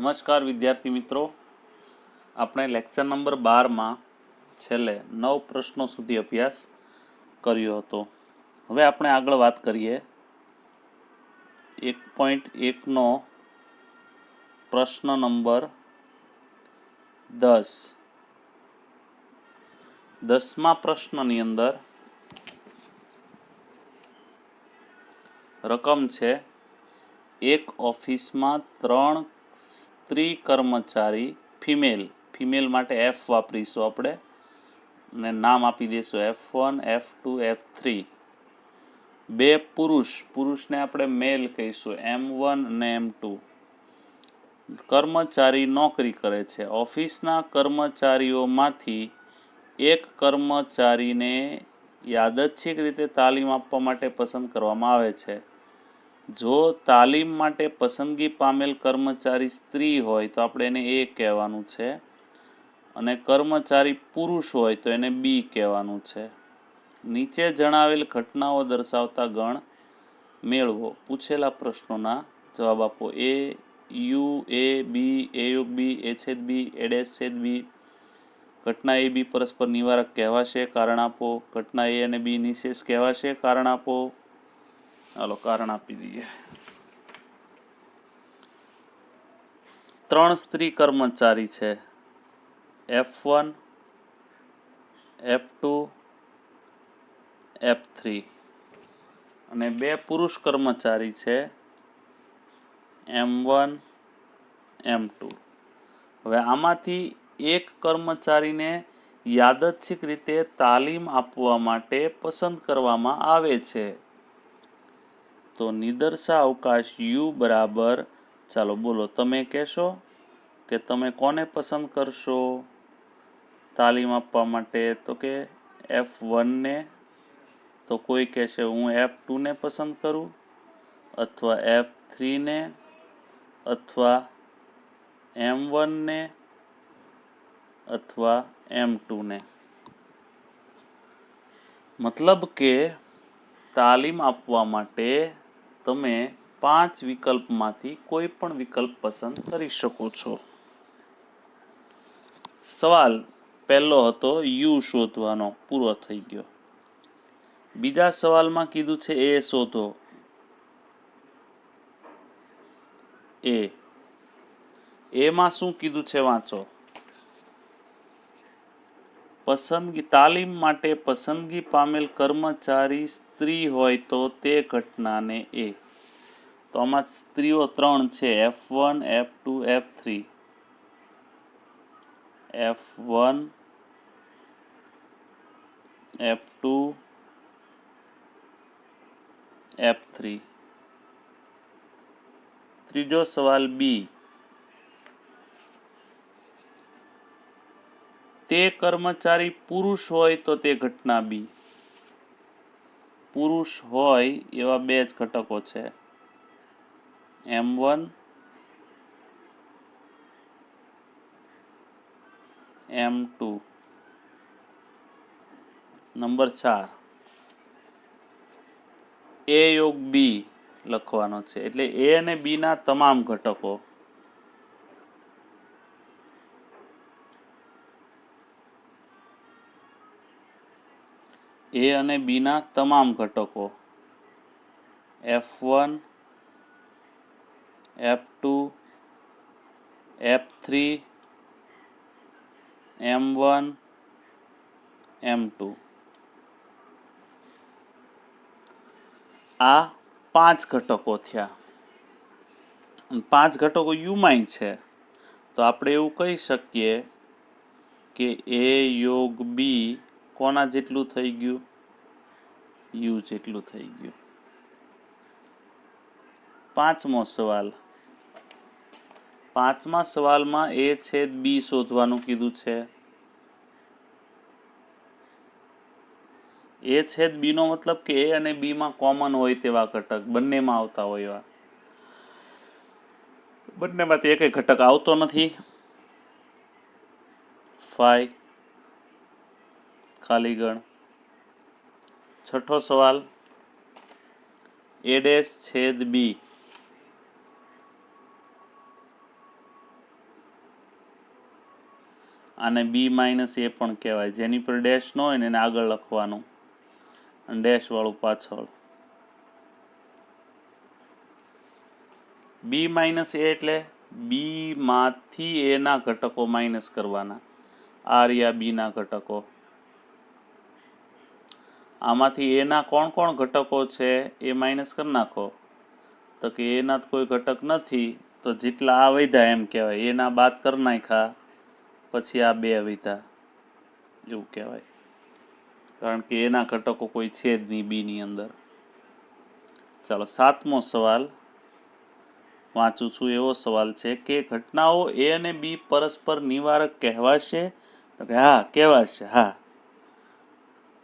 નમસ્કાર વિદ્યાર્થી મિત્રો. આપણે લેક્ચર નંબર બારમાં છેલ્લે નવ પ્રશ્નો સુધી અભ્યાસ કર્યો હતો. હવે આપણે આગળ વાત કરીએ. એક પોઈન્ટ એકનો પ્રશ્ન નંબર દસ. દસમા પ્રશ્નની અંદર રકમ છે એક ઓફિસમાં ત્રણ સ્ત્રી કર્મચારી ફિમેલ ફિમેલ માટે એફ વાપરીશું આપણે. ને નામ આપી દઈશું F one F two F three બે પુરુષ. પુરુષને આપણે મેલ કહીશું. એમ વન અને એમ ટુ કર્મચારી નોકરી કરે છે. ઓફિસના કર્મચારીઓમાંથી એક કર્મચારીને યાદચ્છિક રીતે તાલીમ આપવા માટે પસંદ કરવામાં આવે છે. જો તાલીમ માટે પસંદગી પામેલ કર્મચારી સ્ત્રી હોય તો આપણે એને એ કહેવાનું છે અને કર્મચારી પુરુષ હોય તો એને બી કહેવાનું છે. નીચે જણાવેલ ઘટનાઓ દર્શાવતા ગણ મેળવો. પૂછેલા પ્રશ્નોના જવાબ આપો. A U A B A U બી એ છેદ બી એ ડેશ, છેદ બી ઘટના એ બી પરસ્પર નિવારક કહેવાશે, કારણ આપો. ઘટના એ અને બી નિશેષ કહેવાશે, કારણ આપો. ચાલો કારણ આપી દઈએ. ત્રણ સ્ત્રી કર્મચારી છે. F one F two F three અને બે પુરુષ કર્મચારી છે. એમ વન એમ ટુ હવે આમાંથી એક કર્મચારીને યાદચ્છિક રીતે તાલીમ આપવા માટે પસંદ કરવામાં આવે છે. તો નિદર્શા અવકાશ યુ બરાબર. ચાલો બોલો, તમે કહેશો કે તમે કોને પસંદ કરશો? તાલીમ આપવા માટે તો કે એફ વનને તો કોઈ કહેશે, હું એફ ટુને પસંદ કરું? અથવા એફ થ્રીને અથવા એમ વનને અથવા એમ ટુને મતલબ કે તાલીમ આપવા માટે તમે પાંચ વિકલ્પમાંથી કોઈ પણ વિકલ્પ પસંદ કરી શકો છો. સવાલ પહેલો હતો, યુ શોધવાનો, પૂરો થઈ ગયો. બીજા સવાલમાં કીધું છે, એ શોધો. એ. એમાં શું કીધું છે, વાંચો. પસંદગી, તાલીમ માટે પસંદગી પામેલ કર્મચારી સ્ત્રી હોય તો તે ઘટનાને એ. તો આમાં સ્ત્રીઓ ત્રણ છે F one F two F three F one F two F three ત્રીજો સવાલ બી તે કર્મચારી પુરુષ હોય તો તે ઘટના બી. પુરુષ હોય એવા બે જ ઘટકો છે. M one, M two. Number ચાર. એ યોગ બી લખવાનો છે. એટલે એ અને બીના તમામ ઘટકો એ અને બીના તમામ ઘટકો. F one, F two, F three, M one, M two. આ પાંચ ઘટકો થયા. પાંચ ઘટકો યુમાઇન છે. તો આપણે એવું કહી શકીએ કે એ યોગ બી કોના જેટલું થઈ ગયું? યુ જેટલું થઈ ગયું. પાંચમો સવાલ. પાંચમા સવાલમાં એ છેદ બી શોધવાનું કીધું છે. એ છેદ બી નો મતલબ કે એ અને બી માં કોમન હોય તેવા ઘટક, બંનેમાં આવતા હોય એવા. બંનેમાંથી એક ઘટક આવતો નથી. ફાઈ, ખાલી ગણ. છઠ્ઠો સવાલ. એડેસ છેદ બી આને બી માઇનસ એ પણ કહેવાય. જેની પર ડેશ ન હોય ને એને આગળ લખવાનું. અને ડેશ વાળું પાછળ. બી માઇનસ એ એટલે બી માંથી એ ઘટકો માઇનસ કરવાના. આર યા બી ના ઘટકો. આમાંથી એના કોણ કોણ ઘટકો છે એ માઇનસ કરી નાખો. તો કે એના કોઈ ઘટક નથી, તો જેટલા આ વધ્યા એમ કહેવાય. એના બાદ કરી નાખ્યા, પછી આ બે વધ્યા. એવું કહેવાય. કારણ કે એના ઘટકો કોઈ છે જ નહીં બીની અંદર. ચાલો, સાતમો સવાલ. વાંચું છું એવો સવાલ છે કે ઘટનાઓ એ અને બી પરસ્પર નિવારક કહેવાશે? તો કે હા, કહેવાશે. હા.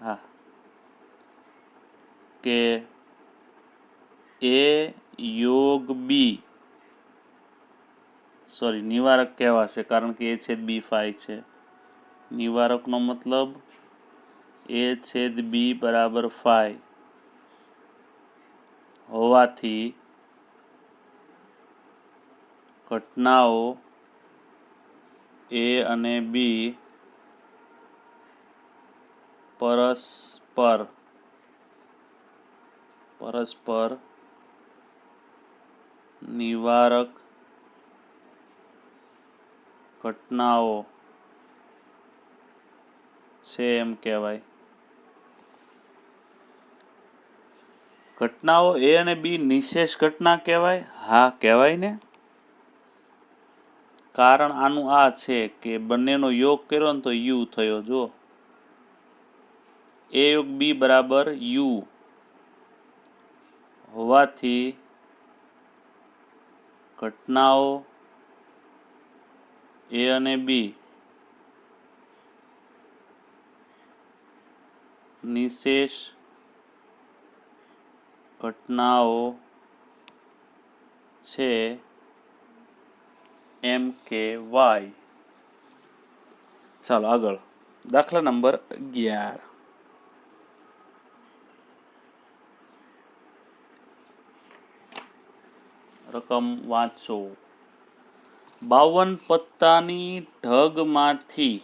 હા. કે એ યોગ બી, સોરી, નિવારક કહેવાશે કારણ કે એ છેદ બી ફાઈ છે. નિવારકનો મતલબ એ છેદ બી બરાબર ફાઈ હોવાથી ઘટનાઓ એ અને બી પરસ્પર પરસ્પર નિવારક ઘટનાઓ છે એમ કહેવાય. ઘટનાઓ એ અને બી નિશેષ ઘટના કહેવાય? હા, કહેવાય ને. કારણ આનું આ છે કે બંનેનો યોગ કર્યો ને તો યુ થયો જો એ યોગ બી બરાબર યુ હોવાથી ઘટનાઓ એ અને બી નિશેષ ઘટનાઓ છે એમ કે વાય. ચાલો આગળ. દાખલા નંબર અગિયાર. રકમ વાંચો. બાવન પત્તાની ઢગમાંથી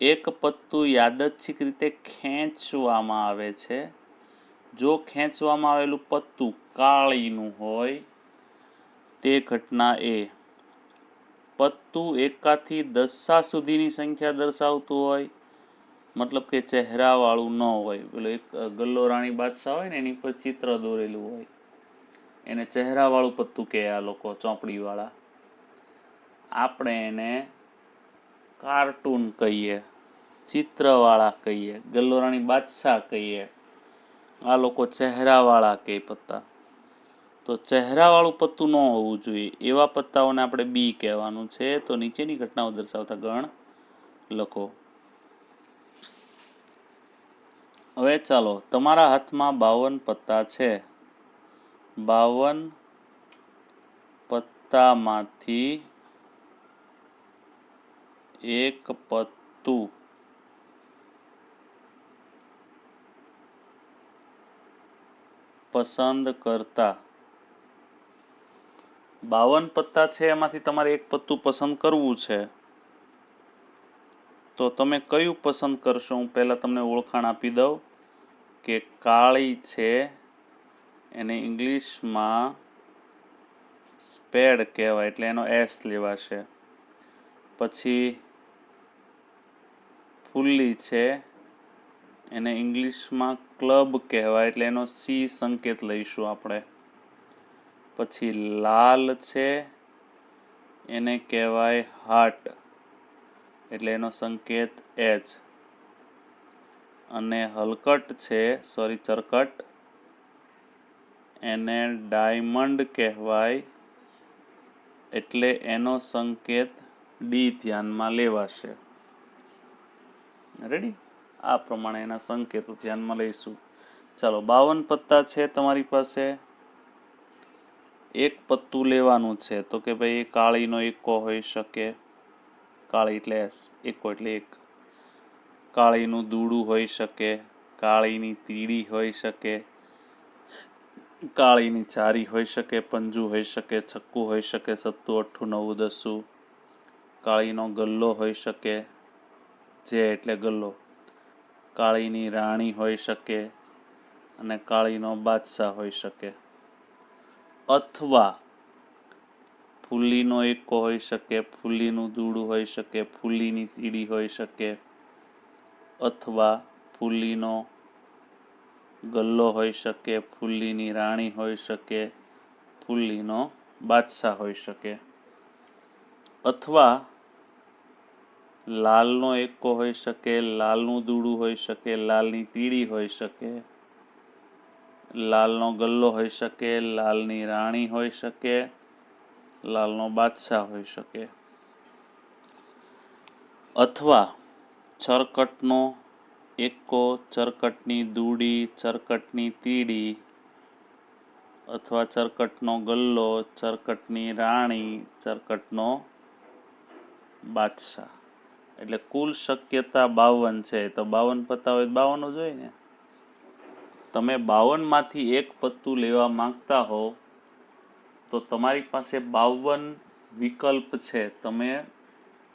એક પત્તું યાદચ્છિક રીતે ખેંચવામાં આવે છે. જો ખેંચવામાં આવેલું પત્તું કાળીનું હોય, તે ઘટના એ. પત્તું એકાથી દસા સુધીની સંખ્યા દર્શાવતું હોય, મતલબ કે ચહેરાવાળું ન હોય. પેલો એક ગલ્લો રાણી બાદશાહ હોય ને, એની પર ચિત્ર દોરેલું હોય. એને ચહેરાવાળું પત્તું કહે આ લોકો, ચોપડીવાળા. આપણે એને કાર્ટૂન કહીએ, ચિત્રવાળા કહીએ, ગલ્લોરાણી બાદશાહ કહીએ, આ લોકો ચહેરાવાળા કહે પત્તા. તો ચહેરાવાળું પત્તું ન હોવું જોઈએ. એવા પત્તાઓને આપણે બી કહેવાનું છે. તો નીચેની ઘટનાઓ દર્શાવતા ગણ લખો. હવે ચાલો, તમારા હાથમાં બાવન પત્તા છે. બાવન પત્તામાંથી એક પત્તું. પસંદ કરતા. બાવન પત્તા છે, એમાંથી તમારે એક પત્તું પસંદ કરવું છે. તો તમે કયું પસંદ કરશો? હું પહેલાં તમને ઓળખાણ આપી દઉં કે કાળી છે એને ઇંગ્લિશમાં સ્પેડ કહેવાય એટલે એનો એસ લેવાશે. પછી ફુલ્લી છે, એને ઇંગ્લિશમાં ક્લબ કહેવાય એટલે એનો સી સંકેત લઈશું આપણે. પછી લાલ છે, એને કહેવાય હાર્ટ એટલે એનો સંકેત એચ. અને હલકટ છે, સોરી ચરકટ એને ડાયમંડ કહેવાય એટલે એનો સંકેત ડી ધ્યાનમાં લેવાશે. રેડી આ પ્રમાણે એના સંકેતો ધ્યાનમાં લઈશું. ચાલો, બાવન પત્તા છે તમારી પાસે. એક પત્તું લેવાનું છે. તો કે ભાઈ કાળીનો એકો હોઈ શકે. કાળી એટલે એકો એટલે એક. કાળીનું દૂડું હોઈ શકે. કાળીની તીડી હોઈ શકે. કાળીની ચારી હોઈ શકે, પંજુ હોઈ શકે, છક્કુ હોઈ શકે, સત્તુ, અઠ્ઠું, નવું, દસું. કાળીનો ગલ્લો હોઈ શકે, જે એટલે ગલ્લો. કાળીની રાણી હોઈ શકે અને કાળીનો બાદશાહ હોઈ શકે. અથવા ફૂલીનો એકો હોઈ શકે, ફૂલીનું દૂડું હોઈ શકે, ફૂલીની તીડી હોઈ શકે. અથવા ફૂલીનો ગલ્લો હોઈ શકે, ફૂલીની રાણી હોઈ શકે, ફૂલીનો બાદશાહ હોઈ શકે. અથવા લાલનો એકો હોઈ શકે, લાલનું દૂડું હોઈ શકે, લાલની તીડી હોઈ શકે, લાલનો ગલ્લો હોઈ શકે, લાલની રાણી હોઈ શકે, લાલનો બાદશાહ હોઈ શકે. અથવા ચરકટનો એકો ચરકટની દૂડી, ચરકટની તીડી અથવા ચરકટનો ગલ્લો, ચરકટની રાણી, ચરકટનો બાદશાહ. એટલે કુલ શક્યતા બાવન છે. તો બાવન પત્તા હોય બાવન જ હોય ને? તમે બાવનમાંથી એક પત્તું લેવા માંગતા હો, તો તમારી પાસે બાવન વિકલ્પ છે. તમે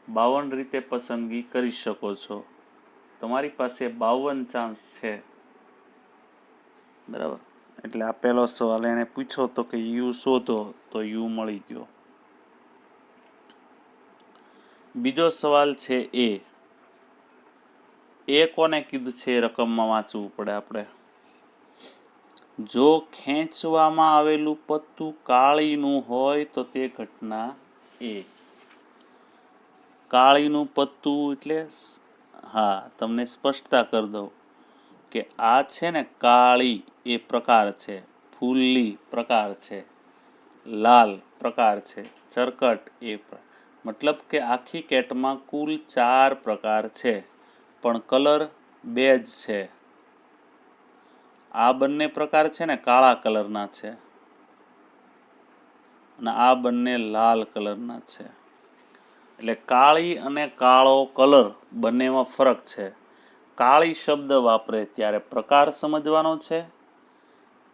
બાવન રીતે પસંદગી કરી શકો છો. તમારી પાસે બાવન ચાન્સ છે. બરાબર? એટલે આ સવાલ એણે પૂછ્યો તો કે યુ શોધો તો યુ મળી ગયો. બીજો સવાલ છે એ. એ કોને કીધું છે રકમમાં વાંચવું પડે આપણે? જો ખેંચવામાં આવેલું પત્તું કાળીનું હોય તો તે ઘટના એ. કાળીનું પત્તું એટલે હા, તમને સ્પષ્ટતા કરી દઉં કે આ છે ને કાળી એ પ્રકાર છે ફૂલી પ્રકાર છે, લાલ પ્રકાર છે, ચરકટ એ મતલબ કે આખી કેટમાં કુલ ચાર પ્રકાર છે, પણ કલર બે જ છે. આ બંને પ્રકાર છે ને કાળા કલરના છે અને આ બંને લાલ કલરના છે. એટલે કાળી અને કાળો કલર બંનેમાં ફરક છે. કાળી શબ્દ વાપરે ત્યારે પ્રકાર સમજવાનો છે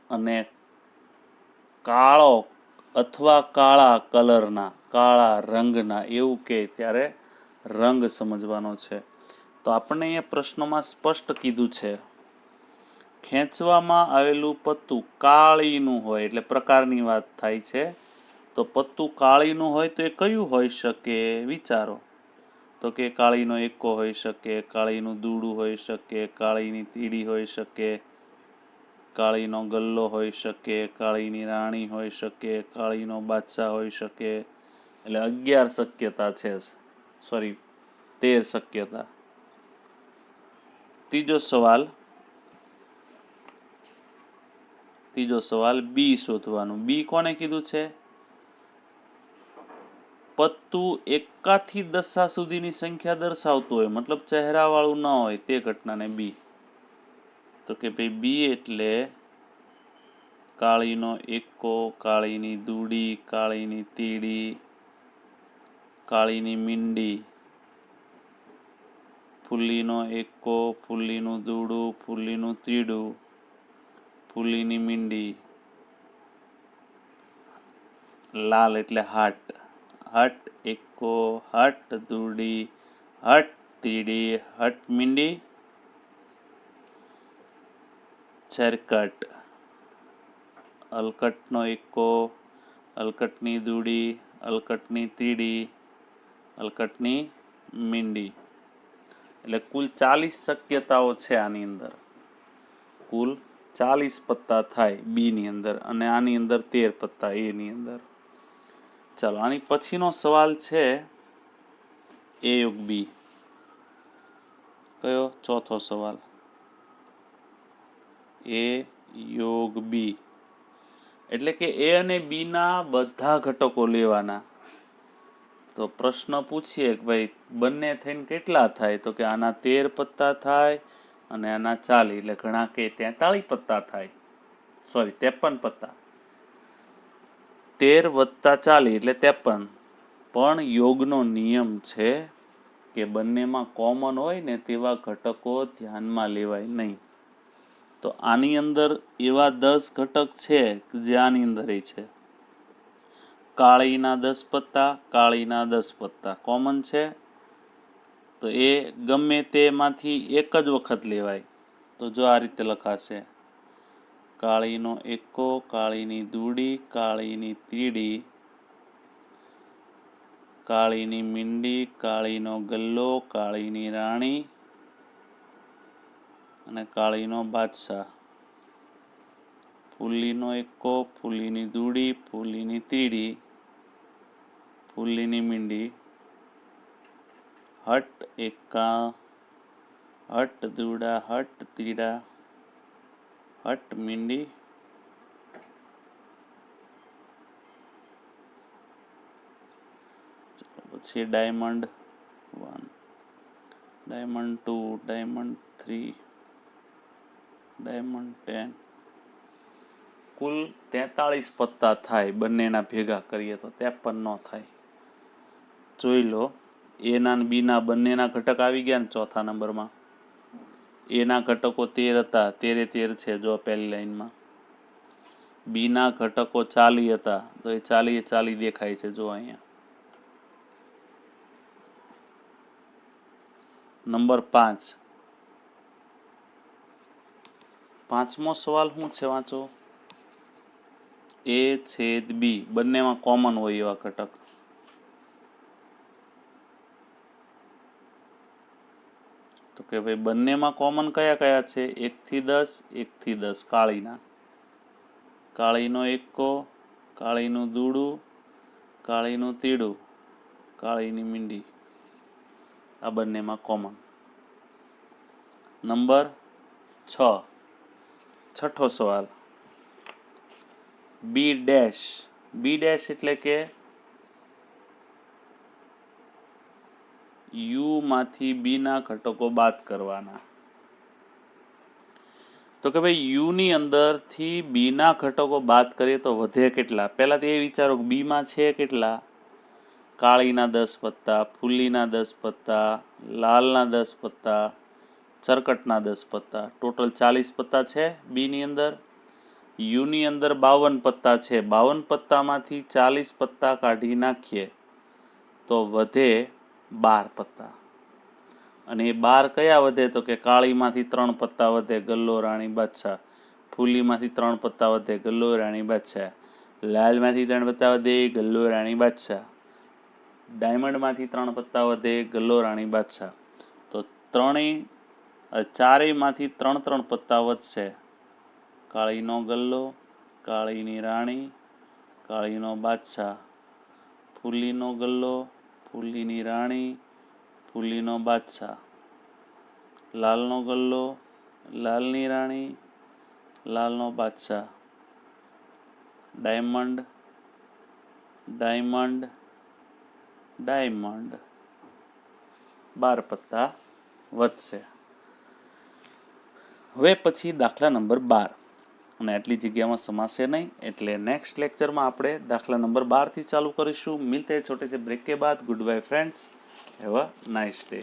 અને કાળો અથવા કાળા કલરના, કાળા રંગના એવું કે ત્યારે રંગ સમજવાનો છે. તો આપણને એ પ્રશ્નમાં સ્પષ્ટ કીધું છે. ખેંચવામાં આવેલું પત્તું કાળીનું હોય એટલે પ્રકારની વાત થાય છે. તો પત્તું કાળીનું હોય તો એ કયું હોઈ શકે? વિચારો. તો કે કાળીનો એકો હોઈ શકે, કાળીનું દૂડું હોઈ શકે, કાળીની તીડી હોઈ શકે, કાળીનો ગલ્લો હોઈ શકે, કાળીની રાણી હોઈ શકે, કાળીનો બાદશાહ હોઈ શકે. એટલે અગિયાર શક્યતા છે સોરી તેર શક્યતા. ત્રીજો સવાલ. ત્રીજો સવાલ બી શોધવાનું. બી કોને કીધું છે? પત્તું એકાથી દશા સુધીની સંખ્યા દર્શાવતું હોય, મતલબ ચહેરાવાળું ના હોય તે ઘટનાને બી તો કે ભાઈ બી એટલે કાળીનો એકો, કાળીની દૂડી, કાળીની તીડી, કાળીની મીંડી, ફૂલીનો એકો, ફૂલીનું દૂડું, ફૂલીનું તીડું, ફૂલીની મીંડી, લાલ એટલે હાટ હટ એકો હટ દૂડી હટ તીડી હટ મીંડી ચરકટ અલકટનો એકો અલકટની દૂડી અલકટની તીડી અલકટની મીંડી એટલે કુલ ચાલીસ શક્યતાઓ છે આની અંદર કુલ ચાલીસ પત્તા થાય બી ની અંદર અને આની અંદર તેર પત્તા એ ની અંદર ચાલો, આની પછીનો સવાલ છે એ યુગ બી. કયો? ચોથો સવાલ. એ યોગ બી. એટલે કે એ અને બીના બધા ઘટકો લેવાના. તો પ્રશ્ન પૂછીએ કે ભાઈ, બંને થઈને કેટલા થાય? તો કે આના તેર પત્તા થાય અને આના ચાલી એટલે ઘણા કે તેતાળી પત્તા થાય. સોરી ત્રેપન પત્તા. તેર વત્તા ચાલી એટલે ત્રેપન. પણ યોગનો નિયમ છે કે બંનેમાં કોમન હોય ને તેવા ઘટકો ધ્યાનમાં લેવાય નહીં. તો આની અંદર એવા દસ ઘટક છે જે આની અંદર છે. કાળીના દસ પત્તા, કાળીના દસ પત્તા. કોમન છે? તો એ ગમે તેમાંથી એક જ વખત લેવાય. તો જો આ રીતે લખાશે. કાળીનો એકો, કાળીની દૂડી, કાળીની તીડી કાળીની મીંડી, કાળીનો ગલ્લો, કાળીની રાણી અને કાળીનો બાદશાહ. ફૂલીનો એકો, ફૂલીની દૂડી, ફૂલીની તીડી ફૂલીની મીંડી. હટ એકા હટ દૂડા હટ તીડા હટ મીંડી. પછી diamond one, diamond two, diamond three, diamond ten. કુલ તેતાળીસ પત્તા થાય બંનેના ભેગા કરીએ તો ત્રેપન ન થાય. જોઈ લો એના બીના બંનેના ઘટક આવી ગયા ને ચોથા નંબરમાં. એના ઘટકો તેર હતા. તેરે તેર છે જો પહેલી લાઈનમાં. બીના ઘટકો ચાલી હતા. તો એ ચાલી એ ચાલી દેખાય છે જો અહીંયા. નંબર પાંચ. પાંચમો સવાલ શું છે વાંચો? એ છેદ બી. બંનેમાં કોમન હોય એવા ઘટક. તો કે ભાઈ, બંનેમાં કોમન કયા કયા છે? એકથી દસ, એક થી દસ. કાળીના. કાળીનો એકો કાળીનું દૂડું, કાળીનું તીડું, કાળીની મીંડી. આ બંનેમાં કોમન નંબર છ. છઠ્ઠો સવાલ. બી ડેશ બી ડેશ એટલે કે યુ માંથી બી ના ઘટકો બાદ કરવાના. તો કે ભાઈ યુ ની અંદરથી બી ઘટકો બાદ કરીએ તો વધે કેટલા? પહેલાં તો એ વિચારો કે બીમાં છે કેટલા? કાળીના દસ પત્તા, ફૂલીના દસ પત્તા, લાલના દસ પત્તા, ચરકટના દસ પત્તા. ટોટલ ચાલીસ પત્તા છે બી ની અંદર. યુ ની અંદર બાવન પત્તા છે. બાવન પત્તામાંથી ચાલીસ પત્તા કાઢી નાખીએ તો વધે બાર પત્તા. અને એ બાર કયા વધે તો કે કાળીમાંથી ત્રણ પત્તા વધે ગલ્લો રાણી બાદશાહ. ફૂલીમાંથી ત્રણ પત્તા વધે ગલ્લો રાણી બાદશાહ. લાલમાંથી ત્રણ પત્તા વધે ગલ્લો રાણી બાદશાહ. ડાયમંડમાંથી ત્રણ પત્તા વધે ગલ્લો રાણી બાદશાહ. તો ત્રણેય ચારેયમાંથી ત્રણ ત્રણ પત્તા વધશે. કાળીનો ગલ્લો, કાળીની રાણી, કાળીનો બાદશાહ. ફૂલીનો ગલ્લો ફૂલીની રાણી ફૂલીનો બાદશાહ. લાલનો ગલ્લો, લાલની રાણી, લાલનો બાદશાહ. Diamond diamond diamond. બાર પત્તા વધશે. હવે પછી દાખલા નંબર બાર. અને આટલી જગ્યામાં સમાશે નહીં, એટલે નેક્સ્ટ લેક્ચરમાં આપણે દાખલા નંબર બારથી ચાલુ કરીશું. મિલતે છોટે છે. બ્રેક કે બાદ. Good bye friends have a nice day